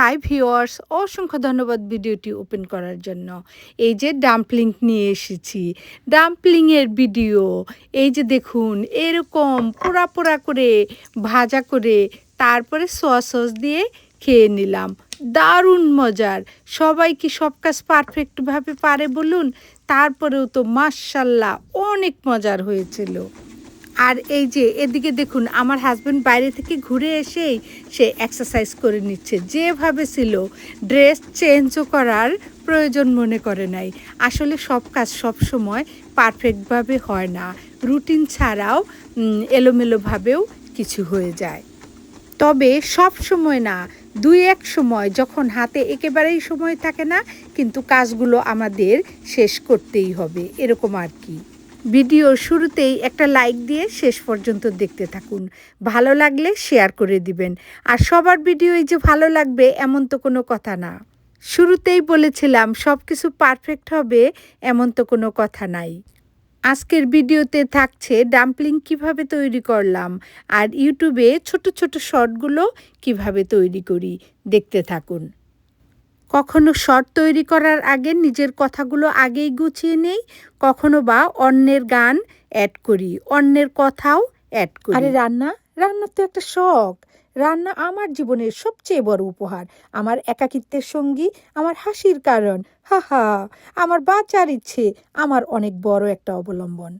High viewers অসংখ্য ধন্যবাদ ভিডিওটি ওপেন করার জন্য। এই যে ডাম্পলিং নিয়ে এসেছি ডাম্পলিংয়ের ভিডিও এই যে দেখুন, এরকম পোড়া পোড়া করে, ভাজা করে, তারপরে সস সস দিয়ে খেয়ে নিলাম। দারুণ মজার। সবাই কি সব কাজ পারফেক্টভাবে পারে বলুন? তারপরেও তো মার্শাল্লাহ অনেক মজার হয়েছিল। আর এই যে এদিকে দেখুন, আমার হাজব্যান্ড বাইরে থেকে ঘুরে এসেই সে এক্সারসাইজ করে নিচ্ছে। যেভাবে ছিল ড্রেস চেঞ্জও করার প্রয়োজন মনে করে নাই। আসলে সব কাজ সব সময় পারফেক্টভাবে হয় না। রুটিন ছাড়াও এলোমেলোভাবেও কিছু হয়ে যায়। তবে সব সময় না, দুই এক সময় যখন হাতে একেবারেই সময় থাকে না, কিন্তু কাজগুলো আমাদের শেষ করতেই হবে, এরকম আর কি। ভিডিওর শুরুতেই একটা লাইক দিয়ে শেষ পর্যন্ত দেখতে থাকুন। ভালো লাগলে শেয়ার করে দিবেন। আর সবার ভিডিওই যে ভালো লাগবে, এমন তো কোনো কথা না। শুরুতেই বলেছিলাম সব কিছু পারফেক্ট হবে, এমন তো কোনো কথা নাই। আজকের ভিডিওতে থাকছে ডাম্পলিং কীভাবে তৈরি করলাম, আর ইউটিউবে ছোট ছোট শর্টগুলো কীভাবে তৈরি করি। দেখতে থাকুন। কখনো শর্ট তৈরি করার আগে নিজের কথাগুলো আগেই গুছিয়ে নেই, কখনো বা অন্যের গান অ্যাড করি, অন্যের কথাও অ্যাড করি। আরে রান্না রান্না তো একটা শখ। রান্না আমার জীবনের সবচেয়ে বড় উপহার। আমার একাকিত্বের সঙ্গী, আমার হাসির কারণ। হা হা, আমার বাঁচার ইচ্ছে, আমার অনেক বড় একটা অবলম্বন।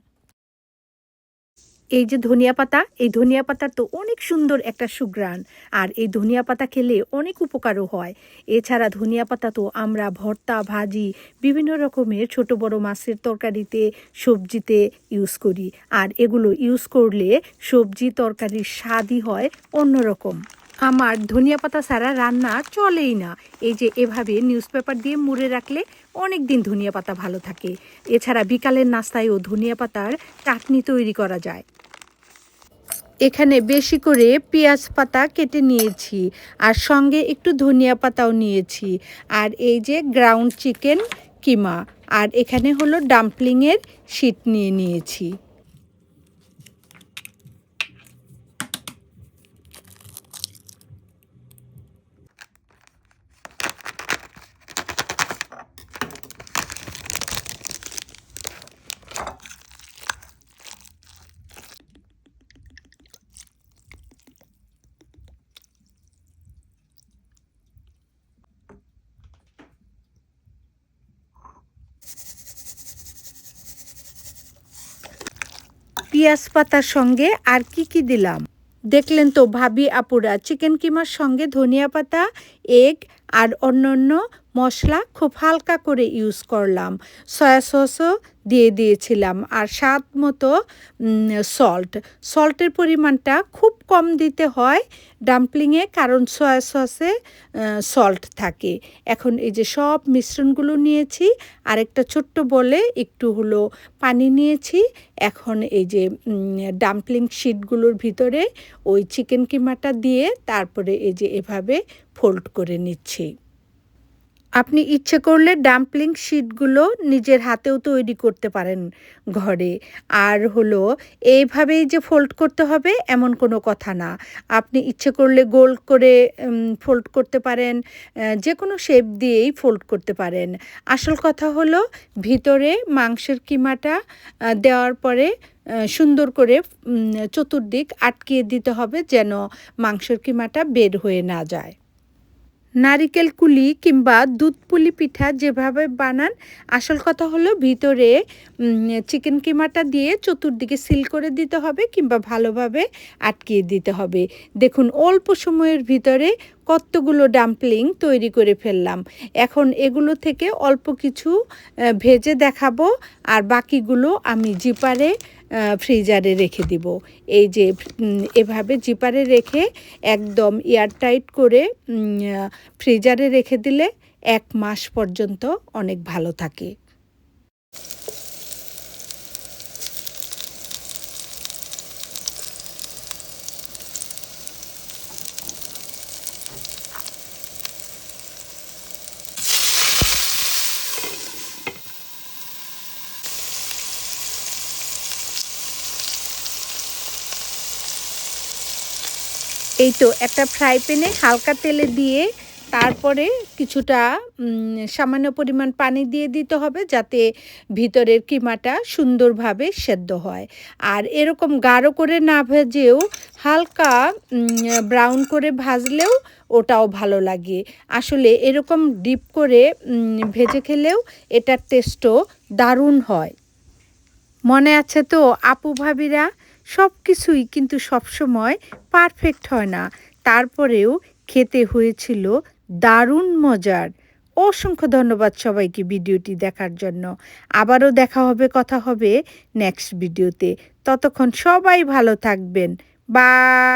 এই যে ধনিয়া পাতা, এই ধনিয়া পাতার তো অনেক সুন্দর একটা সুগ্রাণ। আর এই ধনিয়া পাতা খেলে অনেক উপকারও হয়। এছাড়া ধনিয়া পাতা তো আমরা ভর্তা, ভাজি, বিভিন্ন রকমের ছোট বড় মাছের তরকারিতে, সবজিতে ইউজ করি। আর এগুলো ইউজ করলে সবজি তরকারির স্বাদই হয় অন্যরকম। আমার ধনিয়া পাতা ছাড়া রান্না চলেই না। এই যে এভাবে নিউজ পেপার দিয়ে মুড়ে রাখলে অনেক দিন ধনিয়া পাতা ভালো থাকে। এছাড়া বিকালের নাস্তায়ও ধনিয়া পাতার চাটনি তৈরি করা যায়। এখানে বেশি করে পেঁয়াজ পাতা কেটে নিয়েছি আর সঙ্গে একটু ধনিয়া পাতাও নিয়েছি। আর এই যে গ্রাউন্ড চিকেন কিমা, আর এখানে হলো ডাম্পলিংয়ের শীট নিয়ে নিয়েছি। পেঁয়াজ পাতার সঙ্গে আর কি কি দিলাম? দেখলেন তো ভাবি আপুরা চিকেন কিমার সঙ্গে ধনিয়া পাতা এগ আর অন্যান্য মশলা খুব হালকা করে ইউজ করলাম। সয়া সসও দিয়ে দিয়েছিলাম আর স্বাদ মতো সল্ট সল্টের পরিমাণটা খুব কম দিতে হয় ডাম্পলিংয়ে কারণ সয়া সসে সল্ট থাকে। এখন এই যে সব মিশ্রণগুলো নিয়েছি আর একটা ছোট্ট বলে একটু হলো পানি নিয়েছি। এখন এই যে ডাম্পলিং শিটগুলোর ভিতরে ওই চিকেন কিমাটা দিয়ে তারপরে এই যে এভাবে ফোল্ড করে নিচ্ছি। আপনি ইচ্ছে করলে ডাম্পলিং শিটগুলো নিজের হাতেও তৈরি করতে পারেন ঘরে। আর হলো, এইভাবেই যে ফোল্ড করতে হবে এমন কোনো কথা না। আপনি ইচ্ছে করলে গোল করে ফোল্ড করতে পারেন যে কোনো শেপ দিয়েই ফোল্ড করতে পারেন। আসল কথা হলো, ভিতরে মাংসের কিমাটা দেওয়ার পরে সুন্দর করে চতুর্দিক আটকিয়ে দিতে হবে যেন মাংসের কিমাটা বের হয়ে না যায়। নারিকেল কুলি কিংবা দুধ পুলি পিঠা যেভাবে বানান, আসল কথা হলো ভিতরে চিকেন কিমাটা দিয়ে চতুর্দিকে সিল করে দিতে হবে কিংবা ভালোভাবে আটকিয়ে দিতে হবে। দেখুন, অল্প সময়ের ভিতরে কতগুলো ডাম্পলিং তৈরি করে ফেললাম। এখন এগুলো থেকে অল্প কিছু ভেজে দেখাবো আর বাকিগুলো আমি জিপারে ফ্রিজারে রেখে দিব। এই যে এভাবে জিপারে রেখে একদম এয়ারটাইট করে ফ্রিজারে রেখে দিলে এক মাস পর্যন্ত অনেক ভালো থাকে। এই তো, একটা ফ্রাই প্যানে হালকা তেলে দিয়ে তারপরে কিছুটা সামান্য পরিমাণ পানি দিয়ে দিতে হবে যাতে ভিতরের কিমাটা সুন্দরভাবে সেদ্ধ হয়। আর এরকম গাঢ় করে না ভেজেও হালকা ব্রাউন করে ভাজলেও ওটাও ভালো লাগে। আসলে এরকম ডিপ করে ভেজে খেলেও এটার টেস্টও দারুণ হয়। মনে আছে তো, আপু ভাবিরা? সব কিছুই কিন্তু সবসময় পারফেক্ট হয় না। তারপরেও খেতে হয়েছিল দারুণ মজার। অসংখ্য ধন্যবাদ সবাইকে ভিডিওটি দেখার জন্য। আবারও দেখা হবে, কথা হবে নেক্সট ভিডিওতে ততক্ষণ সবাই ভালো থাকবেন। বাই